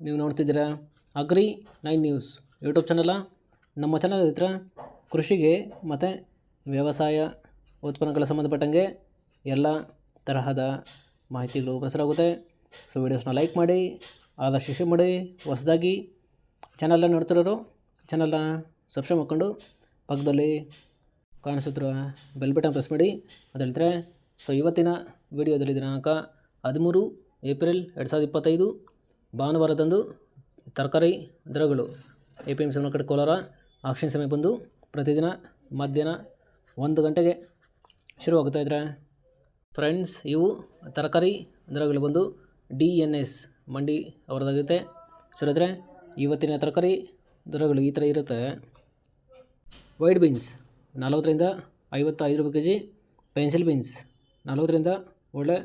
ನೀವು ನೋಡ್ತಿದ್ದೀರಾ agri nine news YouTube channel. ನಮ್ಮ ಚಾನಲ್ ಹತ್ರ ಕೃಷಿಗೆ ಮತ್ತು ವ್ಯವಸಾಯ ಉತ್ಪನ್ನಗಳ ಸಂಬಂಧಪಟ್ಟಂಗೆ ಎಲ್ಲ ತರಹದ ಮಾಹಿತಿಗಳು ಪ್ರಸಾರವಾಗುತ್ತೆ ಸೊ ವೀಡಿಯೋಸ್ನ ಲೈಕ್ ಮಾಡಿ, ಆದಷ್ಟು ಶೇರ್ ಮಾಡಿ, ಹೊಸದಾಗಿ ಚಾನಲ್ನ ನೋಡ್ತಿರೋರು ಚಾನಲ್ನ ಸಬ್ಸ್ಕ್ರೈಬ್ ಮಾಡ್ಕೊಂಡು ಪಕ್ಕದಲ್ಲಿ ಕಾಣಿಸುತ್ತಿರುವ ಬೆಲ್ ಬಟನ್ ಪ್ರೆಸ್ ಮಾಡಿ. ಅದು ಹೇಳ್ತಾರೆ ಸೊ ಇವತ್ತಿನ ವಿಡಿಯೋದಲ್ಲಿ ದಿನಾಂಕ ಹದಿಮೂರು ಏಪ್ರಿಲ್ ಎರಡು ಸಾವಿರದ ಇಪ್ಪತ್ತೈದು. ಭಾನುವಾರದಂದು ತರಕಾರಿ ದರಗಳು A P M C market Kolar, auction ಸಮಯ ಬಂದು ಪ್ರತಿದಿನ ಮಧ್ಯಾಹ್ನ ಒಂದು ಗಂಟೆಗೆ ಶುರುವಾಗುತ್ತಾ ಇದ್ರೆ. ಫ್ರೆಂಡ್ಸ್ ಇವು ತರಕಾರಿ ದರಗಳು ಬಂದು ಡಿ ಎನ್ ಎಸ್ ಮಂಡಿ ಅವರದಾಗಿರುತ್ತೆ. ಸರಿದ್ರೆ ಇವತ್ತಿನ ತರಕಾರಿ ದರಗಳು ಈ ಥರ ಇರುತ್ತೆ. ವೈಟ್ ಬೀನ್ಸ್ ನಲವತ್ತರಿಂದ ಐವತ್ತೈದು ರೂಪಾಯಿ ಕೆ ಜಿ ಪೆನ್ಸಿಲ್ ಬೀನ್ಸ್ ನಲವತ್ತರಿಂದ ಒಳ್ಳೆ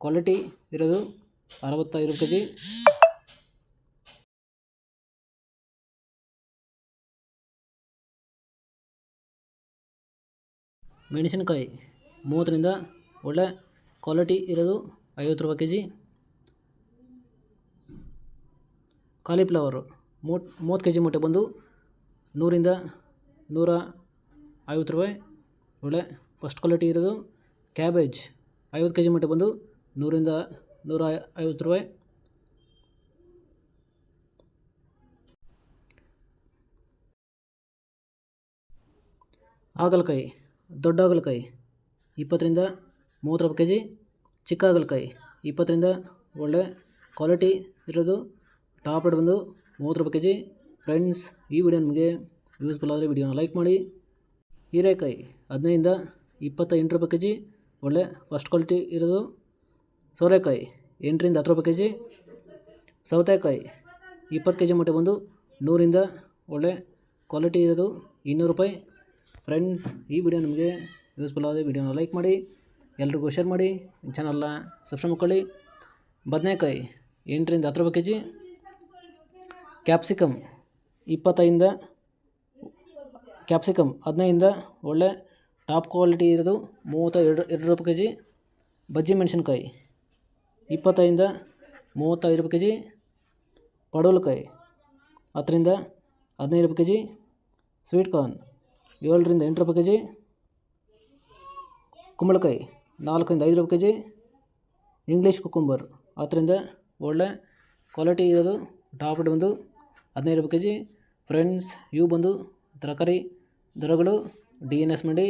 ಕ್ವಾಲಿಟಿ ಇರೋದು ಅರವತ್ತೈದು ರೂಪಾಯಿ ಕೆ ಜಿ ಮೆಣಸಿನಕಾಯಿ ಮೂವತ್ತರಿಂದ ಒಳ್ಳೆ ಕ್ವಾಲಿಟಿ ಇರೋದು ಐವತ್ತು ರೂಪಾಯಿ ಕೆ ಜಿ ಕಾಲಿಫ್ಲವರು ಮೂಟ್ ಮೂವತ್ತು ಕೆ ಜಿ ಮೂಟೆ ಬಂದು ನೂರಿಂದ ನೂರ ಐವತ್ತು ರೂಪಾಯಿ. ಒಳ್ಳೆ ಫಸ್ಟ್ ಕ್ವಾಲಿಟಿ ಇರೋದು ಕ್ಯಾಬೇಜ್ ಐವತ್ತು ಕೆ ಜಿ ಮೂಟೆ ಬಂದು ನೂರಿಂದ ನೂರ ಐವತ್ತು ರೂಪಾಯಿ. ಹಾಗಲಕಾಯಿ ದೊಡ್ಡ ಹಾಗಲಕಾಯಿ ಇಪ್ಪತ್ತರಿಂದ ಮೂವತ್ತು ರೂಪಾಯಿ ಕೆ ಜಿ ಚಿಕ್ಕ ಹಾಗಲಕಾಯಿ ಇಪ್ಪತ್ತರಿಂದ ಒಳ್ಳೆ ಕ್ವಾಲಿಟಿ ಇರೋದು. ಟಾಪ್ ರೇಟ್ ಬಂದು ಮೂವತ್ತು ರೂಪಾಯಿ ಕೆ ಜಿ ಫ್ರೆಂಡ್ಸ್, ಈ ವಿಡಿಯೋ ನಿಮಗೆ ಯೂಸ್ಫುಲ್ ಆದರೆ ವಿಡಿಯೋನ ಲೈಕ್ ಮಾಡಿ. ಹೀರೆಕಾಯಿ ಹದಿನೈದಿಂದ ಇಪ್ಪತ್ತ ರೂಪಾಯಿ ಕೆ ಜಿ ಒಳ್ಳೆ ಫಸ್ಟ್ ಕ್ವಾಲಿಟಿ ಇರೋದು. ಸೋರೆಕಾಯಿ, ಎಂಟರಿಂದ ಹತ್ತು ರೂಪಾಯಿ ಕೆ ಜಿ ಸೌತೆಕಾಯಿ, ಇಪ್ಪತ್ತು ಕೆ ಜಿ ಮೂಟೆ ಬಂದು ನೂರಿಂದ ಒಳ್ಳೆ ಕ್ವಾಲಿಟಿ ಇರೋದು. ಇನ್ನೂರು ರೂಪಾಯಿ. ಫ್ರೆಂಡ್ಸ್ ಈ ವಿಡಿಯೋ ನಿಮಗೆ ಯೂಸ್ಫುಲ್ ಆದರೆ ವಿಡಿಯೋನ ಲೈಕ್ ಮಾಡಿ, ಎಲ್ರಿಗೂ ಶೇರ್ ಮಾಡಿ ಚಾನಲ್ನ ಸಬ್ಸ್ಕ್ರೈಬ್ ಮಾಡ್ಕೊಳ್ಳಿ. ಬದನೆಕಾಯಿ ಎಂಟರಿಂದ ಹತ್ತು ರೂಪಾಯಿ ಕೆ ಜಿ ಕ್ಯಾಪ್ಸಿಕಮ್ ಇಪ್ಪತ್ತೈದಿಂದ ಕ್ಯಾಪ್ಸಿಕಮ್ ಹದಿನೈದಿಂದ ಒಳ್ಳೆ ಟಾಪ್ ಕ್ವಾಲಿಟಿ ಇರೋದು ಮೂವತ್ತ ಎರಡು ಎರಡು ರೂಪಾಯಿ ಕೆ ಜಿ ಬಜ್ಜಿ ಮೆಣಸಿನ್ಕಾಯಿ ಇಪ್ಪತ್ತೈದಿಂದ ಮೂವತ್ತೈದು ರೂಪಾಯಿ ಕೆ ಜಿ ಪಡವಲಕಾಯಿ ಹತ್ತರಿಂದ ಹದಿನೈದು ರೂಪಾಯಿ ಕೆ ಜಿ ಸ್ವೀಟ್ ಕಾರ್ನ್ ಏಳರಿಂದ ಎಂಟು ರೂಪಾಯಿ ಕೆ ಜಿ ಕುಂಬಳಕಾಯಿ ನಾಲ್ಕರಿಂದ ಐದು ರೂಪಾಯಿ ಕೆ ಜಿ ಇಂಗ್ಲೀಷ್ ಕುಕುಂಬರ್ ಆದ್ದರಿಂದ ಒಳ್ಳೆ ಕ್ವಾಲಿಟಿ ಇರೋದು ಟಾಪ್ ಬಂದು ಹದಿನೈದು ರೂಪಾಯಿ ಕೆ ಜಿ ಫ್ರೆಂಡ್ಸ್, ಇವು ಬಂದು ತರಕಾರಿ, ದರಗಳು, D N S mandi,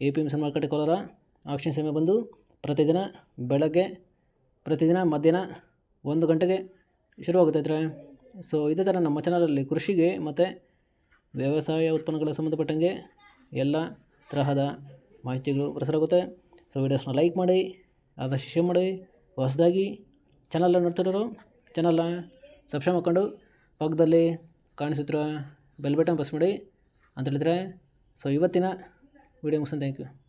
A P M C market Kolar, auction ಸಮಯ ಬಂದು ಪ್ರತಿದಿನ ಬೆಳಗ್ಗೆ, ಪ್ರತಿದಿನ ಮಧ್ಯಾಹ್ನ ಒಂದು ಗಂಟೆಗೆ ಶುರುವಾಗುತ್ತೈತ್ರೆ ಸೊ ಇದೇ ಥರ ನಮ್ಮ ಚಾನಲಲ್ಲಿ ಕೃಷಿಗೆ ಮತ್ತು ವ್ಯವಸಾಯ ಉತ್ಪನ್ನಗಳ ಸಂಬಂಧಪಟ್ಟಂಗೆ ಎಲ್ಲ ತರಹದ ಮಾಹಿತಿಗಳು ಪ್ರಸಾರವಾಗುತ್ತೆ. ಸೊ ವೀಡಿಯೋಸ್ನ ಲೈಕ್ ಮಾಡಿ, ಆದಷ್ಟು ಶೇರ್ ಮಾಡಿ, ಹೊಸದಾಗಿ ಚಾನಲ್ನ ನೋಡ್ತಿರೋರು ಚಾನಲ್ನ ಸಬ್ಸ್ಕ್ರೈಬ್ ಮಾಡ್ಕೊಂಡು ಪಕ್ಕದಲ್ಲಿ ಕಾಣಿಸುತ್ತಿರುವ ಬೆಲ್ ಬಟನ್ ಪ್ರೆಸ್ ಮಾಡಿ ಅಂತ ಹೇಳಿದರೆ ಸೊ ಇವತ್ತಿನ ವೀಡಿಯೋ ಮುಗಿಸ್ತೀನಿ. Thank you